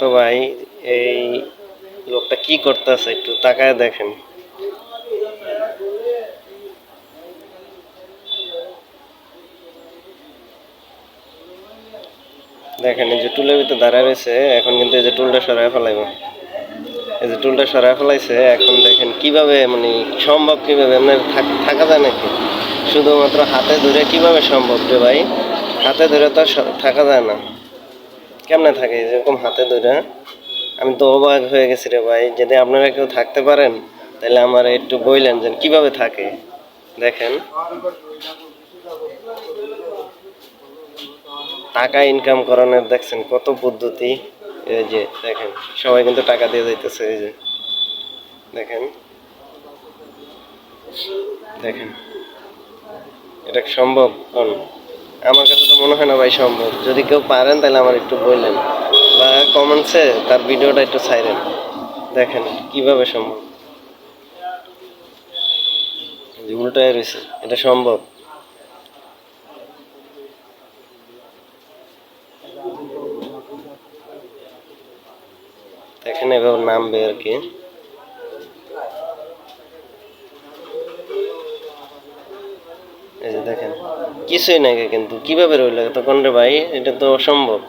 তো ভাই, এই লোকটা কি করতেছে একটু তাকায় দেখেন। দেখেন, এই যে টুলের ভিতরে দাঁড়ায় রয়েছে, এখন কিন্তু এই যে টুলটা সরাই ফেলাইব। এই যে টুলটা সরাই ফেলাইছে, এখন দেখেন কীভাবে মানে সম্ভব কীভাবে এমনি থাক- থাকা যায় নাকি? শুধুমাত্র হাতে ধরে কীভাবে সম্ভব রে ভাই? হাতে ধরে তো থাকা যায় না। কেমনে থাকে? যেরকম হাতে ধরে আমি তো অবাক হয়ে গেছি রে ভাই। যদি আপনারা কেউ থাকতে পারেন, তাহলে আমার একটু বললেন যে কীভাবে থাকে। দেখেন। টাকা ইনকাম করানোর, দেখছেন কত পদ্ধতি। এই যে, দেখেন, সবাই কিন্তু টাকা দিয়ে যাইতেছে, এই যে। দেখেন। দেখেন। এটা সম্ভব? কোন? আমার কাছে তো মনে হয় না ভাই সম্ভব। যদি কেউ পারেন তাহলে আমার একটু বললেন। বা কমেন্টসে তার ভিডিওটা একটু ছাইরেন দেখেন কীভাবে সম্ভব। উল্টায় রয়েছে। এটা সম্ভব। দেখেন এভাবে নামবে আর কি। এই যে দেখেন কিছুই নাকি কিন্তু কীভাবে রইল তখন রে ভাই? এটা তো অসম্ভব।